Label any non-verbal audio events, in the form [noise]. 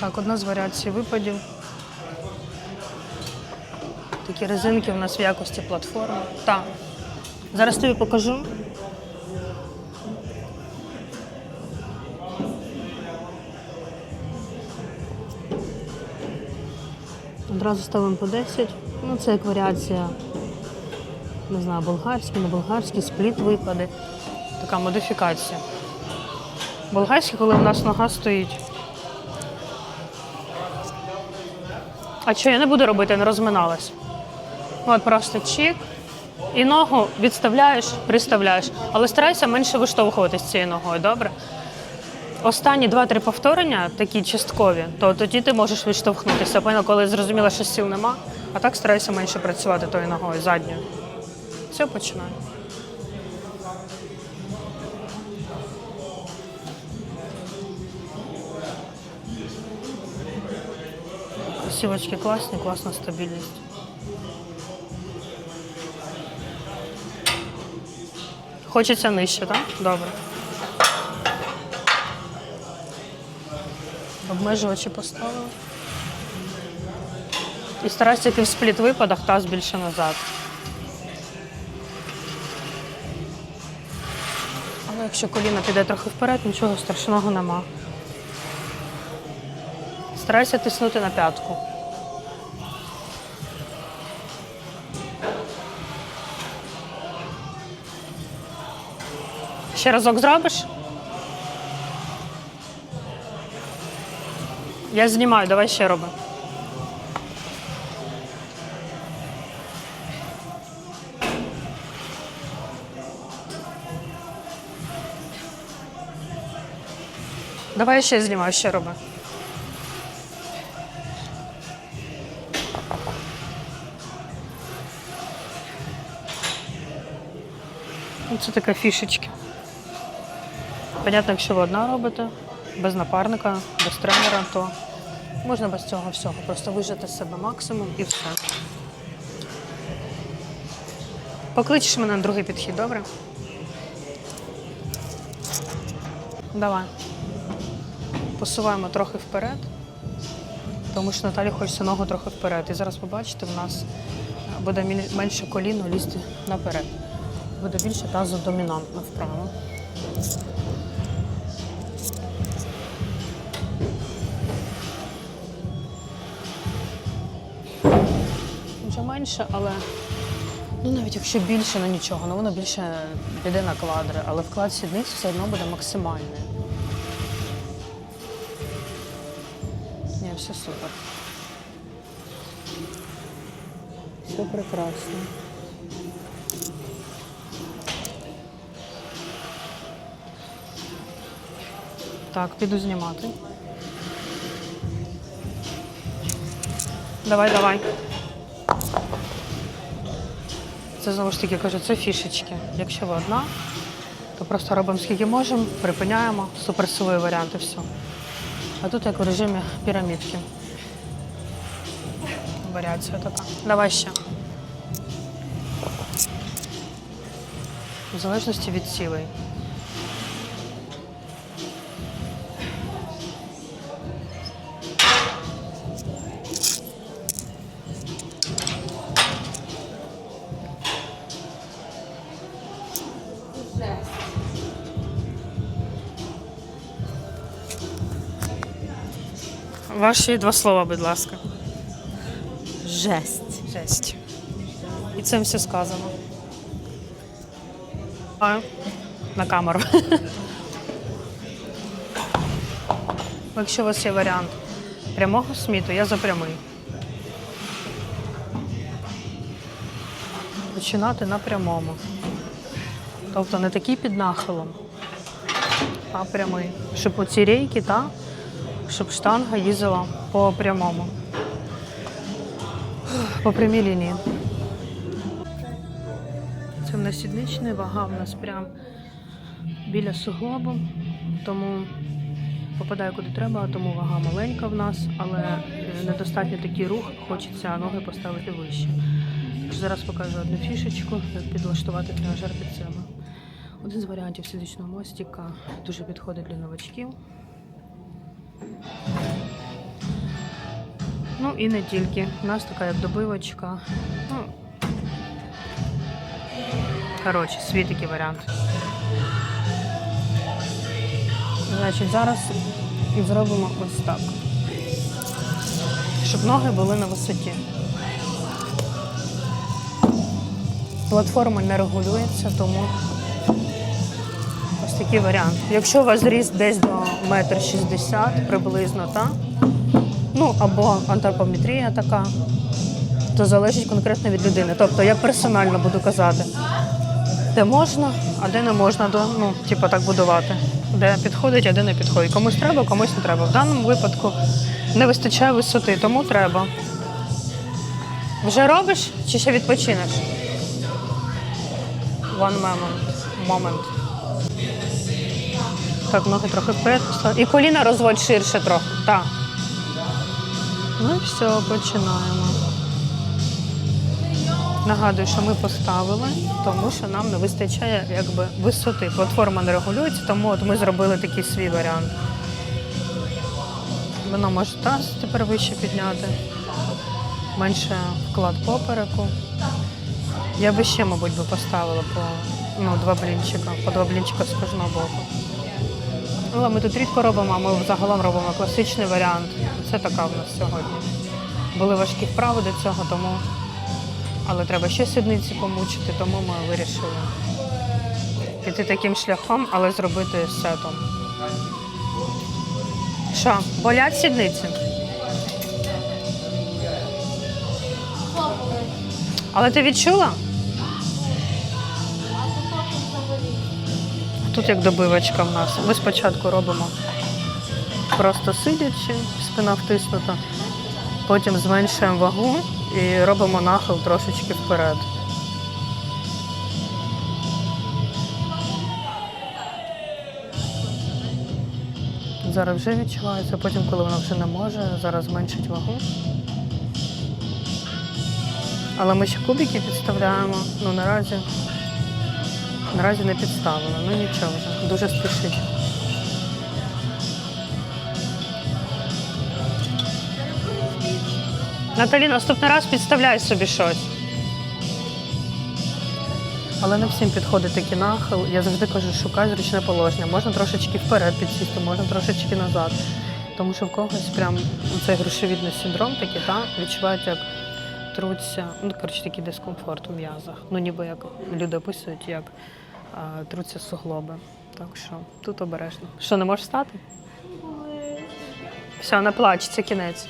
Так, одна з варіацій випадів. Такі резинки у нас в якості платформи. Так. Зараз тобі покажу. Одразу ставимо по 10. Ну, це як варіація, не знаю, болгарський, не болгарський, спліт випади. Така модифікація. Болгарський, коли у нас нога стоїть. А що я не буду робити, не розминалась. От просто чік. І ногу відставляєш, приставляєш. Але старайся менше виштовхуватись цією ногою, добре? Останні два-три повторення, такі часткові, то тоді ти можеш відштовхнутися. Певно, коли зрозуміла, що сил нема, а так старайся менше працювати тою ногою задньою. Все починаю. Сілочки класні, класна стабільність. Хочеться нижче, так? Добре. Обмежувачі поставили. І старайся і в спліт випадах таз більше назад. Але якщо коліно піде трохи вперед, нічого страшного нема. Старайся тиснути на п'ятку. Ще разок зробиш? Я знімаю, давай ще роби. Давай ще знімаю, ще роби. Це така фішечка. Понятно, якщо ви одна робите, без напарника, без тренера, то можна без цього всього. Просто вижити з себе максимум і все. Покличеш мене на другий підхід, добре? Давай. Посуваємо трохи вперед, тому що Наталі хочеться ногу трохи вперед. І зараз побачите, в нас буде менше коліно лізти наперед. Буде більше тазу домінантно вправо. Вже менше, але ну навіть якщо більше, ну нічого, ну воно більше піде на квадри, але вклад сідниць все одно буде максимальний. Ні, все супер. Все прекрасно. Так, піду знімати. Давай, давай. Це знову ж таки кажу, це фішечки. Якщо ви одна, то просто робимо скільки можемо, припиняємо, суперсилові варіанти, все. А тут як у режимі пірамідки. Варіація така. Давай ще. В залежності від цілей. Ваші два слова, будь ласка. Жесть. Жесть. І цим все сказано. А, На камеру. [laughs] Якщо у вас є варіант прямого сміту, я за прямий. Починати на прямому. Тобто не такий під нахилом, а прямий. Щоб оці рейки, та, щоб штанга їздила по прямому. По прямій лінії. Це в нас сідничний, вага в нас прям біля суглобу, тому попадає куди треба, тому вага маленька в нас, але е, недостатньо такий рух, хочеться ноги поставити вище. Зараз покажу одну фішечку, як підлаштувати тренажер під себе. Один з варіантів сідничного мостика дуже підходить для новачків. Ну і не тільки. У нас така як добивочка. Ну, коротше, свій такий варіант. Значить, зараз зробимо ось так. Щоб ноги були на висоті. Платформа не регулюється, тому такий варіант. Якщо у вас зріст десь до 1,60 м приблизно, так? Ну, або антропометрія така, то залежить конкретно від людини. Тобто я персонально буду казати, де можна, а де не можна, ну, типу так будувати. Де підходить, а де не підходить. Комусь треба, комусь не треба. В даному випадку не вистачає висоти, тому треба. Вже робиш чи ще відпочинеш? One moment. moment. Так, ноги трохи вперед. І коліна розводь ширше трохи. Так. Ну і все, починаємо. Нагадую, що ми поставили, тому що нам не вистачає якби, висоти. Платформа не регулюється, тому от ми зробили такий свій варіант. Воно може таз тепер вище підняти, менше вклад попереку. Я би ще, мабуть, би поставила по ну, два блінчика, по два блінчика з кожного боку. Але ми тут рідко робимо, а ми загалом робимо класичний варіант. Це така в нас сьогодні. Були важкі вправи до цього, тому. Але треба ще сідниці помучити, тому ми вирішили піти таким шляхом, але зробити сетом. Що, болять сідниці? Але ти відчула? Тут як добивочка в нас. Ми спочатку робимо просто сидячи, спина втиснута, потім зменшуємо вагу і робимо нахил трошечки вперед. Зараз вже відчувається, потім, коли вона вже не може, зараз зменшить вагу. Але ми ще кубики підставляємо. Ну наразі, наразі не підставили. Ну нічого вже. Дуже спішить. Наталі, наступний раз підставляй собі щось. Але не всім підходить такий нахил. Я завжди кажу, шукай зручне положення. Можна трошечки вперед підсісти, можна трошечки назад. Тому що в когось прям цей грушевідний синдром такий, та, відчувають, як труться, ну, коротше, такий дискомфорт у м'язах. Ну, ніби як люди описують, як а, труться суглоби. Так що тут обережно. Що, не можеш стати? Все, не плач, це кінець.